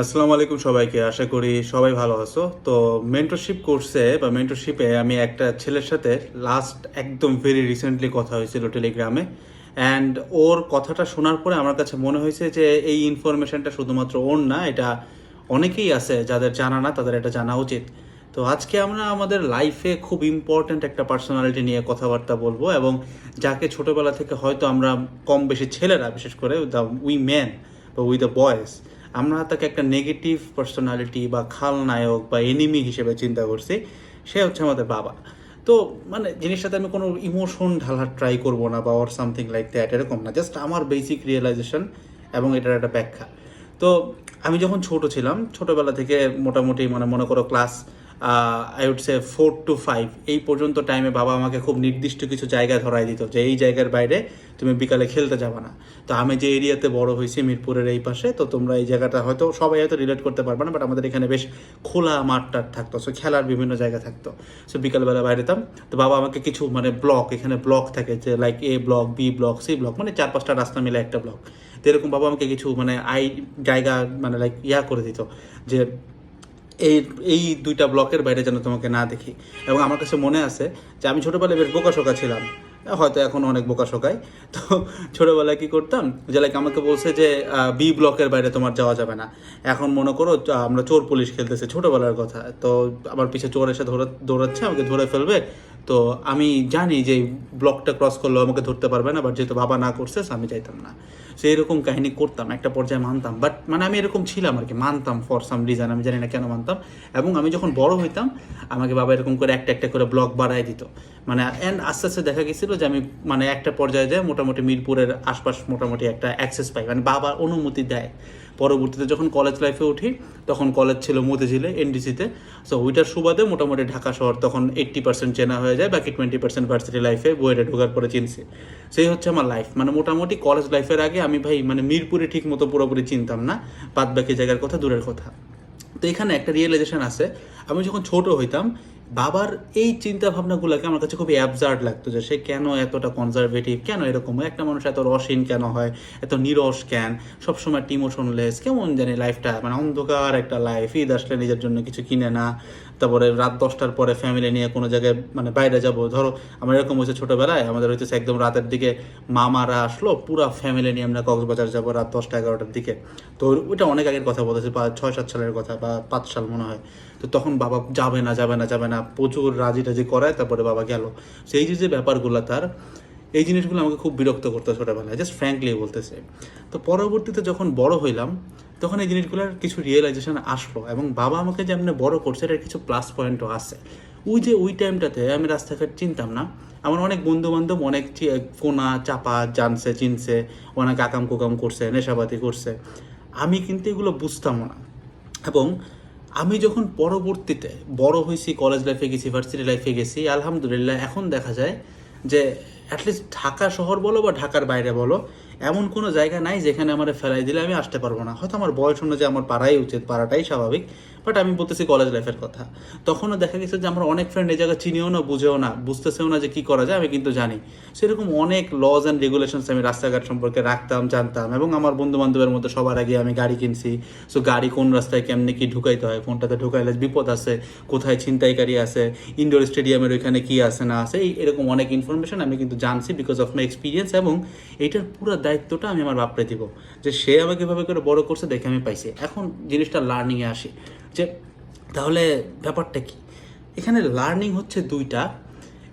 আসসালামু আলাইকুম সবাইকে, আশা করি সবাই ভালো আছো। তো মেন্টরশিপ কোর্সে বা মেন্টরশিপে আমি একটা ছেলের সাথে লাস্ট একদম ভেরি রিসেন্টলি কথা হয়েছিল টেলিগ্রামে অ্যান্ড ওর কথাটা শোনার পরে আমার কাছে মনে হয়েছে যে এই ইনফরমেশনটা শুধুমাত্র ওর না, এটা অনেকেই আছে যাদের জানা না, তাদের এটা জানা উচিত। তো আজকে আমরা আমাদের লাইফে খুব ইম্পর্ট্যান্ট একটা পার্সোনালিটি নিয়ে কথাবার্তা বলব এবং যাকে ছোটোবেলা থেকে হয়তো আমরা কম বেশি ছেলেরা, বিশেষ করে দ্য উই ম্যান বা উই দ্য বয়েজ আমরা তাকে একটা নেগেটিভ পার্সোনালিটি বা খালনায়ক বা এনিমি হিসেবে চিন্তা করছি, সে হচ্ছে আমাদের বাবা। তো মানে জিনিসটাতে আমি কোনো ইমোশন ঢালার ট্রাই করব না বা ওর সামথিং লাইক দ্যাট এরকম না। জাস্ট আমার বেসিক রিয়েলাইজেশন এবং এটার একটা ব্যাখ্যা। তো আমি যখন ছোট ছিলাম, ছোটবেলা থেকে মোটামুটি মানে মনে করো class I would say four to five এই পর্যন্ত টাইমে বাবা আমাকে খুব নির্দিষ্ট কিছু জায়গা ধরাই দিত যে এই জায়গার বাইরে তুমি বিকালে খেলতে যাবে না। তো আমি যে এরিয়াতে বড় হয়েছি, মিরপুরের এই পাশে, তো তোমরা এই জায়গাটা হয়তো সবাই হয়তো রিলেট করতে পারবে না বাট আমাদের এখানে বেশ খোলা মাঠ টাট থাকতো সো খেলার বিভিন্ন জায়গা থাকতো। সো বিকালবেলা বাইরে যেতাম তো বাবা আমাকে কিছু মানে ব্লক এখানে ব্লক থাকে যে like A block B block C block মানে চার পাঁচটা রাস্তা মিলে একটা ব্লক তো এরকম বাবা আমাকে কিছু মানে আই, জায়গা মানে লাইক ইয়া করে দিত যে এই এই দুইটা ব্লকের বাইরে যেন তোমাকে না দেখি। এবং আমার কাছে মনে আছে যে আমি ছোটোবেলায় বেশ বোকাশোকা ছিলাম। হয়তো এখন অনেক বোকাশোকাই তো ছোটোবেলায় কি করতাম? যে লাইক আমাকে বলছে যে বি ব্লকের বাইরে তোমার যাওয়া যাবে না। এখন মনে করো আমরা চোর পুলিশ খেলতেছি, ছোটোবেলার কথা। তো আমার পিছে চোর এসে ধরে, দৌড়াচ্ছে, আমাকে ধরে ফেলবে। তো আমি জানি যে ব্লকটা ক্রস করলেও আমাকে ধরতে পারবে না বাট যেহেতু বাবা না করছে আমি যাইতাম না। সো এরকম কাহিনী করতাম, একটা পর্যায়ে মানতাম। বাট মানে আমি এরকম ছিলাম আর কি মানতাম ফর সাম রিজন আমি জানি না কেন মানতাম। এবং আমি যখন বড় হইতাম, আমাকে বাবা এরকম করে একটা একটা করে ব্লক বাড়ায় দিত। মানে অ্যান্ড আস্তে আস্তে দেখা গেছিল যে আমি মানে একটা পর্যায়ে যায় মোটামুটি মিরপুরের আশপাশ মোটামুটি একটা অ্যাক্সেস পাই মানে বাবা অনুমতি দেয়। পরবর্তীতে যখন কলেজ লাইফে উঠি, তখন কলেজ ছিল মতিঝিলে এনডিসিতে সো ওইটার সুবাদে মোটামুটি ঢাকা শহর তখন এইট্টি পার্সেন্ট চেনা হয়ে যায়, বাকি টোয়েন্টি পার্সেন্ট ভার্সিটি লাইফে বইটা ঢোকার পরে চিনছি। সেই হচ্ছে আমার লাইফ মানে মোটামুটি কলেজ লাইফের আগে আমি ভাই মানে মিরপুরে ঠিক মতো পুরোপুরি চিনতাম না বাদ বাকি জায়গার কথা দূরের কথা। তো এখানে একটা রিয়েলাইজেশন আছে। আমি যখন ছোট হইতাম বাবার এই চিন্তা ভাবনাগুলোকে আমার কাছে খুবই অ্যাবজার্ড লাগতো যে সে কেন এতটা কনজারভেটিভ কেন এরকম? একটা মানুষ এত রসীন কেন হয়? এত নিরস কেন? সবসময় ইমোশনলেস কেমন জানি লাইফটা মানে অন্ধকার একটা লাইফ ঈদ আসলে নিজের জন্য কিছু কিনে না। তারপরে রাত দশটার পরে ফ্যামিলি নিয়ে কোনো জায়গায় মানে বাইরে যাব। ধরো, আমার এরকম হয়েছে ছোটোবেলায়, আমাদের হচ্ছে একদম রাতের দিকে মামারা আসলো, পুরো ফ্যামিলি নিয়ে আমরা কক্সবাজার যাব রাত দশটা এগারোটার দিকে। তো ওইটা অনেক আগের কথা বলেছে, বা ছয় সাত সালের কথা, বা পাঁচ সাল মনে হয়। তো তখন বাবা যাবে না যাবে না যাবে না। প্রচুর রাজি টাজি করায়, তারপরে বাবা গেল। সেই যে যে ব্যাপারগুলো তার, এই জিনিসগুলো আমাকে খুব বিরক্ত করতো ছোটোবেলায় জাস্ট ফ্র্যাঙ্কলি বলতেছে। তো পরবর্তীতে যখন বড় হইলাম, তখন এই জিনিসগুলোর কিছু রিয়েলাইজেশন আসলো এবং বাবা আমাকে যেমন বড় করছে, এটার কিছু প্লাস পয়েন্টও আছে। ওই যে, ওই টাইমটাতে আমি রাস্তাঘাট চিনতাম না। আমার অনেক বন্ধু বান্ধব অনেক কোনা, চাপা, জানছে, চিনছে, অনেক আকাম কুকাম করছে নেশাবাতি করছে। আমি কিন্তু এগুলো বুঝতামও না। এবং আমি যখন পরবর্তীতে বড় হয়েছি কলেজ লাইফে গেছি ভার্সিটি লাইফে গেছি, আলহামদুলিল্লাহ এখন দেখা যায় যে অ্যাটলিস্ট ঢাকা শহর বলো বা ঢাকার বাইরে বলো, এমন কোনো জায়গা নাই যেখানে আমার ফেলাই দিলে আমি আসতে পারব না। হয়তো আমার বয়স অনুযায়ী আমার পাড়াই উচিত, পাড়াটাই স্বাভাবিক। বাট আমি বলতেছি কলেজ লাইফের কথা। তখনও দেখা গেছে যে আমার অনেক ফ্রেন্ড এই জায়গা চিনিও না, বুঝেও না, বুঝতেছেও না যে কী করা যায়, আমি কিন্তু জানি। সেরকম অনেক লজ অ্যান্ড রেগুলেশনস আমি রাস্তাঘাট সম্পর্কে রাখতাম, জানতাম এবং আমার বন্ধু বান্ধবের মধ্যে সবার আগে আমি গাড়ি কিনছি। সো গাড়ি কোন রাস্তায় কেমনে কি ঢুকাইতে হয় কোনটাতে ঢুকাইলে বিপদ আছে, কোথায় ছিনতাইকারী আছে ইনডোর স্টেডিয়ামের ওইখানে কি আছে, না আছে এরকম অনেক ইনফরমেশন আমি কিন্তু জানছি বিকজ অফ মাই এক্সপিরিয়েন্স এবং এইটার পুরো দায়িত্বটা আমি আমার বাপরে দিব। যে সে আমাকে এভাবে করে বড় করছে দেখে আমি পাইছি। এখন জিনিসটা লার্নিংয়ে আসি। যে তাহলে ব্যাপারটা কি? এখানে লার্নিং হচ্ছে দুইটা।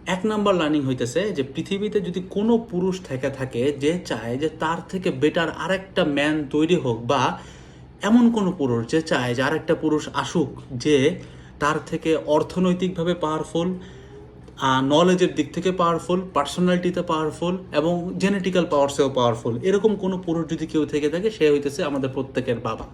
এক নাম্বার লার্নিং হইতেছে যে, পৃথিবীতে যদি কোনো পুরুষ থেকে থাকে যে চায় যে তার থেকে বেটার আরেকটা ম্যান তৈরি হোক বা এমন কোনো পুরুষ যে চায় যে আরেকটা পুরুষ আসুক যে তার থেকে অর্থনৈতিকভাবে পাওয়ারফুল নলেজের দিক থেকে পাওয়ারফুল পার্সোনালিটিতে পাওয়ারফুল এবং জেনেটিক্যাল পাওয়ারসেও পাওয়ারফুল এরকম কোনো পুরুষ যদি কেউ থেকে থাকে, সে হইতেছে আমাদের প্রত্যেকের বাবা।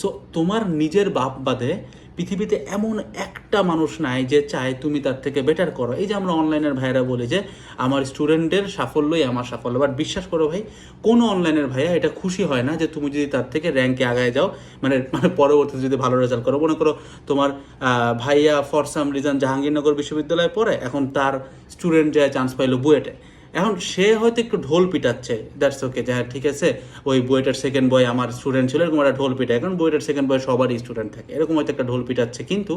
সো তোমার নিজের বাপ বাদে পৃথিবীতে এমন একটা মানুষ নাই যে চায় তুমি তার থেকে বেটার করো। এই যে আমরা অনলাইনের ভাইরা বলি যে, আমার স্টুডেন্টের সাফল্যই আমার সাফল্য। বাট বিশ্বাস করো ভাই, কোনো অনলাইনের ভাইয়া এটা খুশি হয় না যে তুমি যদি তার থেকে র্যাঙ্কে আগায় যাও মানে মানে পরবর্তীতে যদি ভালো রেজাল্ট করো। মনে করো তোমার ভাইয়া ফর সাম রিজন জাহাঙ্গীরনগর বিশ্ববিদ্যালয়ে পড়ে, এখন তার স্টুডেন্ট যায় চান্স পাইলো বুয়েটে। এখন সে হয়তো একটু ঢোল পিটাচ্ছে দ্যাটস ওকে যে হ্যাঁ ঠিক আছে, ওই বইটার সেকেন্ড বয় আমার স্টুডেন্ট ছিল, এরকম একটা ঢোল পিটায় কারণ বইটার সেকেন্ড বয় সবারই স্টুডেন্ট থাকে, এরকম হয়তো একটা ঢোল পিটাচ্ছে, কিন্তু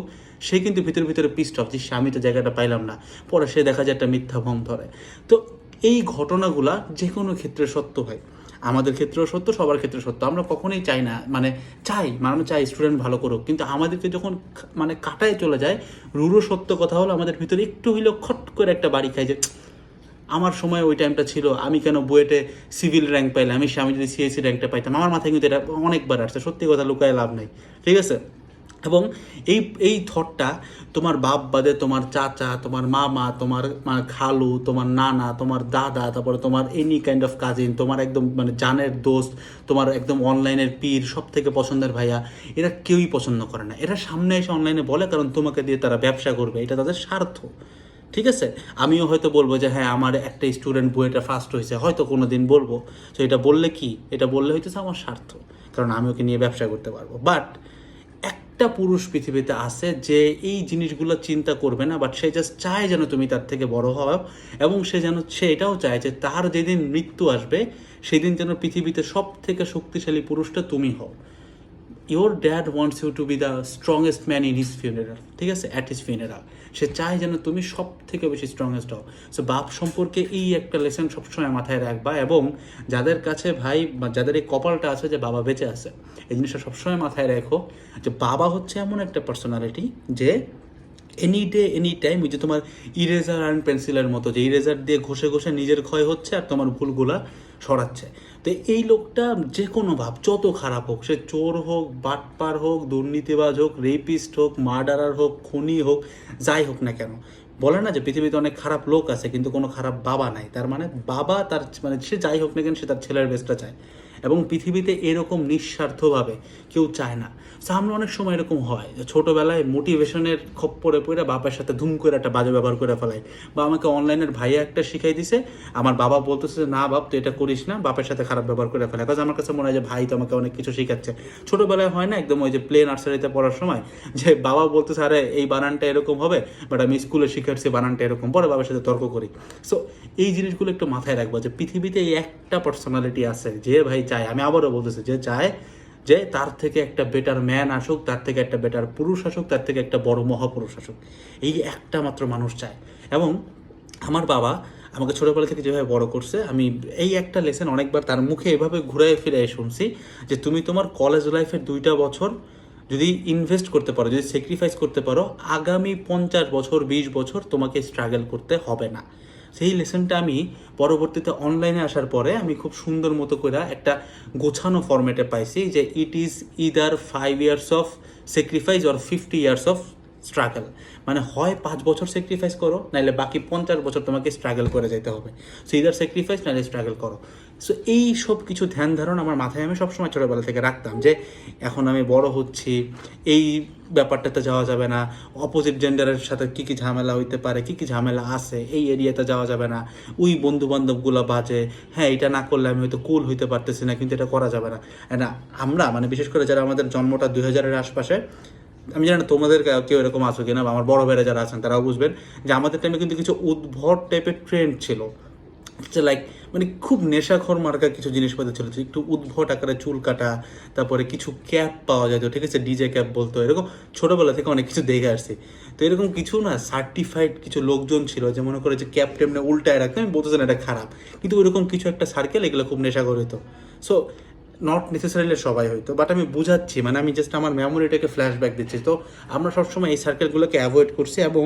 সে কিন্তু ভিতরে ভিতরে পিস্ট অফ যে আমি তো জায়গাটা পাইলাম না, পরে সে দেখা যায় একটা মিথ্যা ভং ধরে। তো এই ঘটনাগুলা যে কোনো ক্ষেত্রে সত্য হয়, আমাদের ক্ষেত্রেও সত্য, সবার ক্ষেত্রে সত্য, আমরা কখনোই চাই না মানে চাই মানে চাই স্টুডেন্ট ভালো করুক, কিন্তু আমাদেরকে যখন মানে কাটায় চলে যায়, রুরো সত্য কথা হলো আমাদের ভিতরে একটু হইলেও খট করে একটা বাড়ি খাই যে আমার সময় ওই টাইমটা ছিল, আমি কেন বুয়েটে সিভিল র্যাঙ্ক পাইলাম? আমি আমি যদি সিএসসি র্যাঙ্কটা পাইতাম, আমার মাথায় কিন্তু এটা অনেকবার আসছে, সত্যি কথা লুকায় লাভ নেই, ঠিক আছে? এবং এই এই থটটা তোমার বাপ বাদে তোমার চাচা, তোমার মামা, তোমার মানে খালু, তোমার নানা, তোমার দাদা, তারপরে তোমার এনি কাইন্ড অফ কাজিন তোমার একদম মানে জানের দোস্ত, তোমার একদম অনলাইনের পীর সব থেকে পছন্দের ভাইয়া, এরা কেউই পছন্দ করে না। এরা সামনে এসে অনলাইনে বলে, কারণ তোমাকে দিয়ে তারা ব্যবসা করবে, এটা তাদের স্বার্থ। ঠিক আছে? আমিও হয়তো বলব যে হ্যাঁ আমার একটা স্টুডেন্ট বইটা ফার্স্ট হয়েছে, হয়তো কোনো দিন বলব। তো এটা বললে কি? এটা বললে হইতেছে আমার স্বার্থ, কারণ আমি ওকে নিয়ে ব্যবসা করতে পারব। বাট একটা পুরুষ পৃথিবীতে আছে যে এই জিনিসগুলো চিন্তা করবে না বাট সে জাস্ট চায় যেন তুমি তার থেকে বড় হও এবং সে যেন, সে এটাও চায় যে তার যেদিন মৃত্যু আসবে, সেদিন যেন পৃথিবীতে সব থেকে শক্তিশালী পুরুষটা তুমি হও। Your dad wants you to be the strongest man in his funeral ঠিক আছে? অ্যাট হিজ ফিউনারাল সে চায় যেন তুমি সব থেকে বেশি স্ট্রংগেস্ট হও। সো বাপ সম্পর্কে এই একটা লেসন সবসময় মাথায় রাখবা এবং যাদের কাছে ভাই বা যাদের এই কপালটা আছে যে বাবা বেঁচে আছে, এই জিনিসটা সবসময় মাথায় রেখো যে বাবা হচ্ছে এমন একটা পার্সোনালিটি যে এনি ডে এনি টাইম ওই যে তোমার ইরেজার অ্যান্ড পেন্সিলের মতো, যে ইরেজার দিয়ে ঘষে ঘষে নিজের ক্ষয় হচ্ছে আর তোমার ভুলগুলা সরাচ্ছে। তো এই লোকটা যে কোনো ভাব, যত খারাপ হোক, সে চোর হোক, বাটপার হোক, দুর্নীতিবাজ হোক রেপিস্ট হোক মার্ডারার হোক, খুনি হোক, যাই হোক না কেন। বলে না যে পৃথিবীতে অনেক খারাপ লোক আছে, কিন্তু কোনো খারাপ বাবা নাই। তার মানে বাবা তার মানে সে যাই হোক না কেন, সে তার ছেলের বেস্টটা চায়। এবং পৃথিবীতে এরকম নিঃস্বার্থভাবে কেউ চায় না। সামনে অনেক সময় এরকম হয় যে ছোটোবেলায় মোটিভেশনের খপ্পরে পড়ে বাপের সাথে ধুম করে একটা বাজে ব্যবহার করে ফেলাই। বা আমাকে অনলাইনের ভাইয়া একটা শিখাই দিছে, আমার বাবা বলতেছে যে, না বাপ, তুই এটা করিস না, বাপের সাথে খারাপ ব্যবহার করে ফেলে। কাজ আমার কাছে মনে হয় যে, ভাই, তো আমাকে অনেক কিছু শিখাচ্ছে। ছোটোবেলায় হয় না একদম ওই যে প্লে নার্সারিতে পড়ার সময় যে বাবা বলতেছে, আরে, এই বানানটা এরকম হবে বাট আমি স্কুলে শিখাচ্ছি বানানটা এরকম। পরে বাবার সাথে তর্ক করি। সো এই জিনিসগুলো একটু মাথায় রাখব যে, পৃথিবীতে এই একটা পার্সোনালিটি আছে যে, ভাই চায় আমি আবারও বলতেছি যে চায় যে তার থেকে একটা বেটার ম্যান আসুক, তার থেকে একটা বেটার পুরুষ আসুক, তার থেকে একটা বড় মহাপুরুষ আসুক। এই একটা মাত্র মানুষ চায়। এবং আমার বাবা আমাকে ছোটোবেলা থেকে যেভাবে বড় করছে, আমি এই একটা লেসন অনেকবার তার মুখে এভাবে ঘুরে ফিরে শুনছি যে তুমি তোমার কলেজ লাইফের দুইটা বছর যদি ইনভেস্ট করতে পারো, যদি স্যাক্রিফাইস করতে পারো, আগামী পঞ্চাশ বছর, বিশ বছর তোমাকে স্ট্রাগল করতে হবে না। সেই লেসনটা আমি পরবর্তীতে অনলাইনে আসার পরে আমি খুব সুন্দর মতো করে একটা গোছানো ফরম্যাটে পাইছি যে it is either five years of sacrifice or fifty years of struggle মানে হয় পাঁচ বছর স্যাক্রিফাইস করো নাহলে বাকি পঞ্চাশ বছর তোমাকে স্ট্রাগল করে যেতে হবে। সো ইদার স্যাক্রিফাইস নাহলে স্ট্রাগল করো। সো এই সব কিছু ধ্যান, ধারণ আমার মাথায় আমি সবসময় ছোটোবেলা থেকে রাখতাম যে, এখন আমি বড় হচ্ছি, এই ব্যাপারটাতে যাওয়া যাবে না অপোজিট জেন্ডারের সাথে কী কী ঝামেলা হইতে পারে, কী কী ঝামেলা আছে, এই এরিয়াতে যাওয়া যাবে না, ওই বন্ধু বান্ধবগুলো বাজে হ্যাঁ এটা না করলে আমি হয়তো কুল হইতে পারতেছি না, কিন্তু এটা করা যাবে না। না আমরা মানে বিশেষ করে যারা আমাদের জন্মটা দুই হাজারের আশপাশে আমি জানি তোমাদের কেউ এরকম আছো কিনা, বা আমার বড় ভাইরা যারা আছেন তারাও বুঝবেন যে আমাদের টাইমে কিন্তু কিছু উদ্ভট টাইপের ট্রেন্ড ছিল। লাইক মানে খুব নেশাখর মার্কা কিছু জিনিসপত্র ছিল একটু উদ্ভট আকারে চুল কাটা, তারপরে কিছু ক্যাপ পাওয়া যেত, ঠিক আছে? ডিজে ক্যাপ বলতো, এরকম ছোটোবেলা থেকে অনেক কিছু দেখে আসছি। তো এরকম কিছু না সার্টিফাইড কিছু লোকজন ছিল যে মনে করে যে ক্যাপ টেমনে উল্টায় রাখতে, আমি বলতেছেন এটা খারাপ। কিন্তু ওইরকম কিছু একটা সার্কেল এগুলো খুব নেশাখর হতো সো নট নেসেসারিলি সবাই হয়তো বাট আমি বুঝাচ্ছি মানে আমি জাস্ট আমার মেমোরিটাকে ফ্ল্যাশব্যাক দিচ্ছি। তো আমরা সবসময় এই সার্কেলগুলোকে অ্যাভয়েড করছি এবং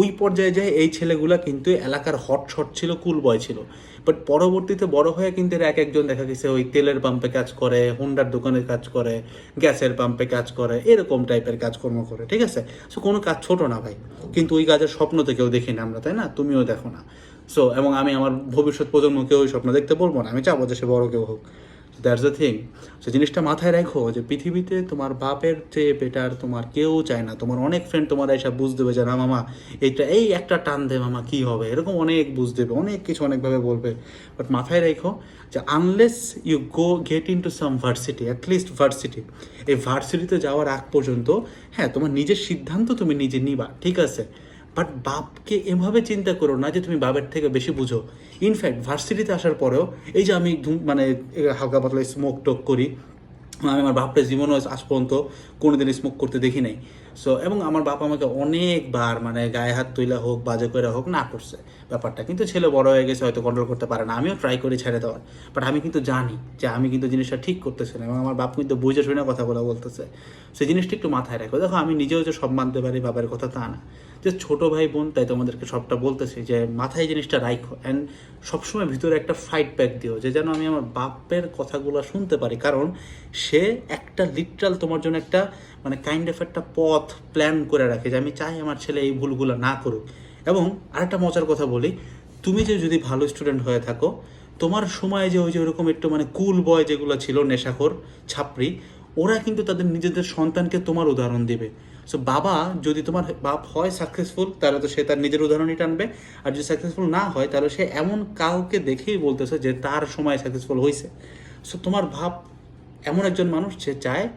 ওই পর্যায়ে যায় এই ছেলেগুলো কিন্তু এলাকার হট শট ছিল কুল বয় ছিল। বাট পরবর্তীতে বড় হয়ে কিন্তু এরা এক একজন দেখা গেছে ওই তেলের পাম্পে কাজ করে হোন্ডার দোকানের কাজ করে, গ্যাসের পাম্পে কাজ করে, এরকম টাইপের কাজকর্ম করে, ঠিক আছে? সো কোনো কাজ ছোট না ভাই, কিন্তু ওই কাজের স্বপ্ন তো কেউ দেখি না আমরা, তাই না? তুমিও দেখো না। সো এবং আমি আমার ভবিষ্যৎ প্রজন্মকে ওই স্বপ্ন দেখতে বলব না, আমি চাবো যে সে বড় কেউ হোক। দ্যাটস দ্য থিং সে জিনিসটা মাথায় রাখো যে পৃথিবীতে তোমার বাপের চেয়ে বেটার তোমার কেউ চায় না। তোমার অনেক ফ্রেন্ড তোমার এসব বুঝ দেবে যে, না মামা, এইটা, এই একটা টান দে মামা, কী হবে? এরকম অনেক বুঝ দেবে, অনেক কিছু অনেকভাবে বলবে। বাট মাথায় রেখো যে unless you go get in to some varsity at least varsity এই ভার্সিটিতে যাওয়ার আগ পর্যন্ত হ্যাঁ তোমার নিজের সিদ্ধান্ত তুমি নিজে নিবা, ঠিক আছে? বাট বাপকে এভাবে চিন্তা করো না যে তুমি বাপের থেকে বেশি বুঝো। ইনফ্যাক্ট ভার্সিটিতে আসার পরেও এই যে আমি মানে হালকা পাতলা স্মোক টোক করি, আমি আমার বাপটা জীবনও আজ পর্যন্ত কোনোদিন স্মোক করতে দেখি নাই। সো এবং আমার বাপ আমাকে অনেকবার মানে গায়ে হাত তুইলা হোক, বাজে করে হোক, না করছে ব্যাপারটা। কিন্তু ছেলে বড় হয়ে গেছে, হয়তো কন্ট্রোল করতে পারে না। আমিও ট্রাই করি ছেড়ে দেওয়ার। বাট আমি কিন্তু জানি যে আমি কিন্তু জিনিসটা ঠিক করতেছি না। এবং আমার বাপ কিন্তু বুঝে শুনে কথা বলা বলতেছে। সেই জিনিসটা একটু মাথায় রাখো। দেখো, আমি নিজেও যে সব মানতে পারি বাবার কথা তা না। যে ছোট ভাই বোন, তাই তোমাদেরকে সবটা বলতেছি যে মাথায় জিনিসটা রাখো অ্যান্ড সবসময় ভিতরে একটা ফাইট ব্যাক দিও যে যেন আমি আমার বাপের কথাগুলো শুনতে পারি। কারণ সে একটা লিটারাল তোমার জন্য একটা মানে কাইন্ড অফ একটা পথ প্ল্যান করে রাখে যে আমি চাই আমার ছেলে এই ভুলগুলো না করুক। এবং আরেকটা মজার কথা বলি, তুমি যে যদি ভালো স্টুডেন্ট হয়ে থাকো, তোমার সময় যে ওই যে ওরকম একটু মানে কুল বয় যেগুলো ছিল, নেশাখোর, ছাপড়ি, ওরা কিন্তু তাদের নিজেদের সন্তানকে তোমার উদাহরণ দিবে। সো বাবা যদি তোমার বাপ হয় সাকসেসফুল তাহলে তো সে তার নিজের উদাহরণই টানবে। আর যদি সাকসেসফুল না হয়, তাহলে সে এমন কাউকে দেখেই বলতেছে যে তার সময় সাকসেসফুল হয়েছে সো তোমার ভাব এমন একজন মানুষ যে চায়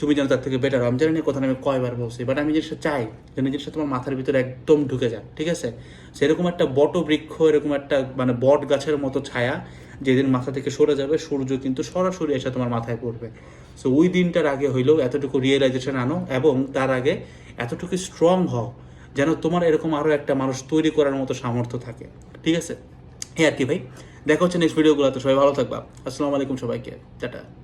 তুমি যেন তার থেকে বেটার আমি জানি কথা আমি কয়বার বলছি বাট আমি জিনিসটা চাই যে জিনিসটা তোমার মাথার ভিতরে একদম ঢুকে যাক, ঠিক আছে? সেরকম একটা বট বৃক্ষ এরকম একটা মানে বট গাছের মতো ছায়া যেদিন মাথা থেকে সরে যাবে, সূর্য কিন্তু সরাসরি এসে তোমার মাথায় পড়বে। সো ওই দিনটার আগে হইলেও এতটুকু রিয়েলাইজেশন আনো এবং তার আগে এতটুকু স্ট্রং হও যেন তোমার এরকম আরও একটা মানুষ তৈরি করার মতো সামর্থ্য থাকে, ঠিক আছে? এই আর কি ভাই। দেখা হচ্ছে নেক্সট ভিডিওগুলোতে সবাই ভালো থাকবা। আসসালামু আলাইকুম সবাইকে। টাটা।